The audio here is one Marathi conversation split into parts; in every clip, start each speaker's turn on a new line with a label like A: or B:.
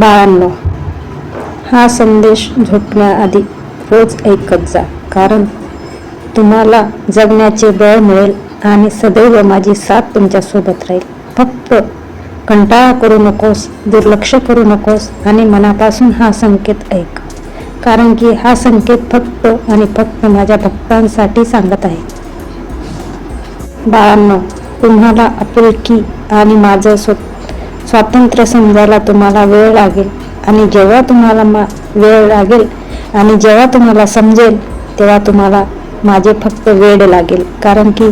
A: बाळांनो हा संदेश झोपण्याआधी रोज ऐकत जा कारण तुम्हाला जगण्याचे बळ मिळेल आणि सदैव माझी साथ तुमच्यासोबत राहील. फक्त कंटाळा करू नकोस दुर्लक्ष करू नकोस आणि मनापासून हा संकेत ऐक कारण की हा संकेत फक्त आणि फक्त माझ्या भक्तांसाठी सांगत आहे. बाळांनो तुम्हाला आपुलकी आणि माझं स्व स्वातंत्र्य समजायला तुम्हाला वेळ लागेल. आणि जेव्हा तुम्हाला मा वेळ लागेल आणि जेव्हा तुम्हाला समजेल तेव्हा तुम्हाला माझे फक्त वेळ लागेल. कारण की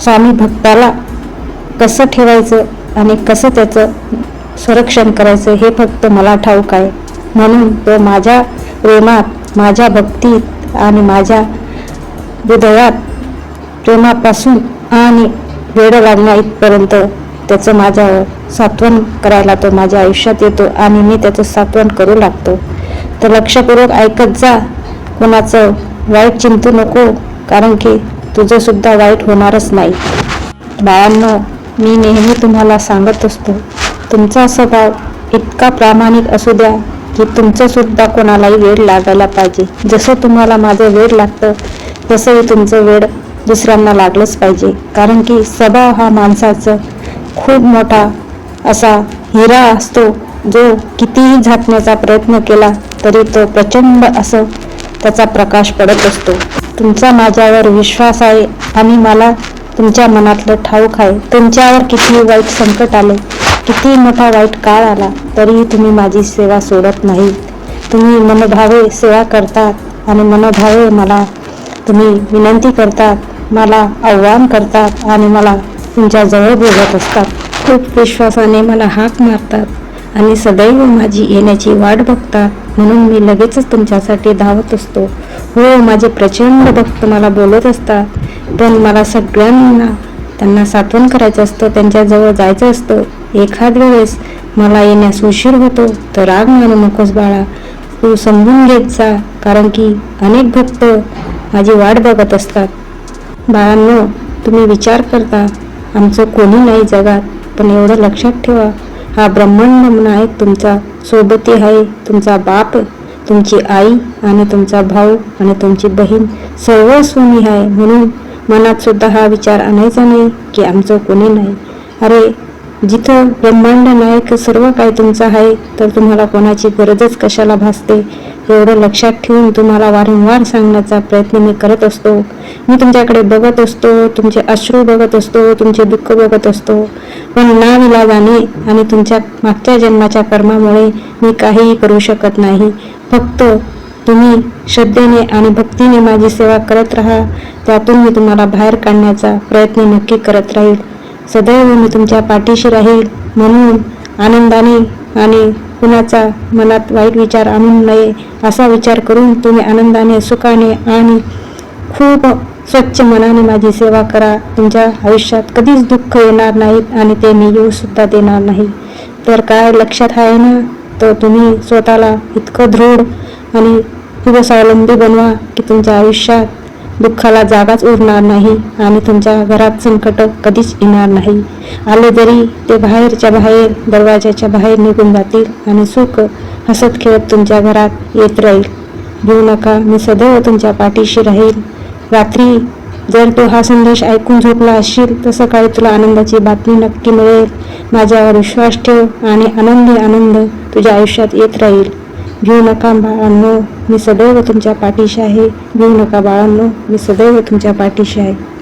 A: स्वामी भक्ताला कसं ठेवायचं आणि कसं त्याचं संरक्षण करायचं हे फक्त मला ठाऊक आहे. म्हणून तो माझ्या प्रेमात माझ्या भक्तीत आणि माझ्या हृदयात प्रेमापासून आणि वेळ लागण्या इथपर्यंत त्याचं माझ्या सात्वन करायला तो माझ्या आयुष्यात येतो आणि मी त्याचं सात्वन करू लागतो. तर लक्षपूर्वक ऐकत जा कोणाचं वाईट चिंतू नको कारण की तुझंसुद्धा वाईट होणारच नाही. बाळांनो मी नेहमी तुम्हाला सांगत असतो तुमचा स्वभाव इतका प्रामाणिक असू द्या की तुमचंसुद्धा कोणालाही वेळ लागायला पाहिजे. जसं तुम्हाला माझं वेळ लागतं तसंही तुमचं वेळ दुसऱ्यांना लागलंच पाहिजे. कारण की स्वभाव हा माणसाचं खूप मोठा असा हिरा असतो जो कितीही झाकण्याचा प्रयत्न केला तरी तो प्रचंड असं त्याचा प्रकाश पडत असतो. तुमचा माझ्यावर विश्वास आहे आणि मला तुमच्या मनातलं ठाऊक आहे. तुमच्यावर किती वाईट संकट आले किती मोठा वाईट काळ आला तरीही तुम्ही माझी सेवा सोडत नाही. तुम्ही मनोभावे सेवा करतात आणि मनोभावे मला तुम्ही विनंती करतात मला आव्हान करतात आणि मला तुमच्याजवळ बोलत असतात. खूप विश्वासाने मला हाक मारतात आणि सदैव माझी येण्याची वाट बघतात म्हणून मी लगेचच तुमच्यासाठी धावत असतो. हो माझे प्रचंड भक्त मला बोलत असतात. पण मला सगळ्यांना त्यांना सात्वन करायचं असतं त्यांच्याजवळ जायचं असतं. एखाद वेळेस मला येण्यास उशीर होतो तर राग मानू नकोस बाळा. तू समजून घेत जा कारण की अनेक भक्त माझी वाट बघत असतात. बाळांनो तुम्ही विचार करता आमचं कोणी नाही जगात पण एवढं लक्षात ठेवा. हा ब्रह्मांड नायक तुमचा सोबती आहे तुमचा बाप तुमची आई आणि तुमचा भाऊ आणि तुमची बहीण. सर्व स्वामी आहे म्हणून मनात सुद्धा हा विचार आणायचा नाही की आमचं कोणी नाही. अरे जिथं ब्रह्मांड नायक सर्व काय तुमचं आहे तर तुम्हाला कोणाची गरजच कशाला भासते एवढं लक्षात ठेवून तुम्हाला वारंवार सांगण्याचा प्रयत्न मी करत असतो. मी तुमच्याकडे बघत असतो तुमचे अश्रू बघत असतो तुमचे दुःख बघत असतो. पण ना आणि तुमच्या मागच्या जन्माच्या कर्मामुळे मी काहीही करू शकत नाही. फक्त तुम्ही श्रद्धेने आणि भक्तीने माझी सेवा करत राहा त्यातून मी तुम्हाला बाहेर काढण्याचा प्रयत्न नक्की करत राहील. सदैव मी तुमच्या पाठीशी राहील म्हणून आनंदाने आणि कुणाचा मनात वाईट विचार आणू नये असा विचार करून तुम्ही आनंदाने सुखाने आणि खूप स्वच्छ मनाने माझी सेवा करा. तुमच्या आयुष्यात कधीच दुःख येणार नाहीत आणि ते मी येऊसुद्धा देणार नाही. तर काय लक्षात आहे ना? तर तुम्ही स्वतःला इतकं दृढ आणि खूप स्वावलंबी बनवा की तुमच्या आयुष्यात दुःखाला जागाच उरणार नाही आणि तुमच्या घरात संकट कधीच येणार नाही. आले जरी ते बाहेरच्या बाहेर दरवाजाच्या बाहेर निघून जातील आणि सुख हसत खेळत तुमच्या घरात येत राहील. भिऊ नका मी सदैव तुमच्या पाठीशी राहील. रात्री जर तू हा संदेश ऐकून झोपला असशील तर सकाळी तुला आनंदाची बातमी नक्की मिळेल. माझ्यावर विश्वास ठेव आणि आनंदी आनंद तुझ्या आयुष्यात येत राहील. घेऊ नका बाळांनो. मी सदैव तुमच्या पाठीशी आहे. घेऊ नका बाळांनो. मी सदैव तुमच्या पाठीशी आहे.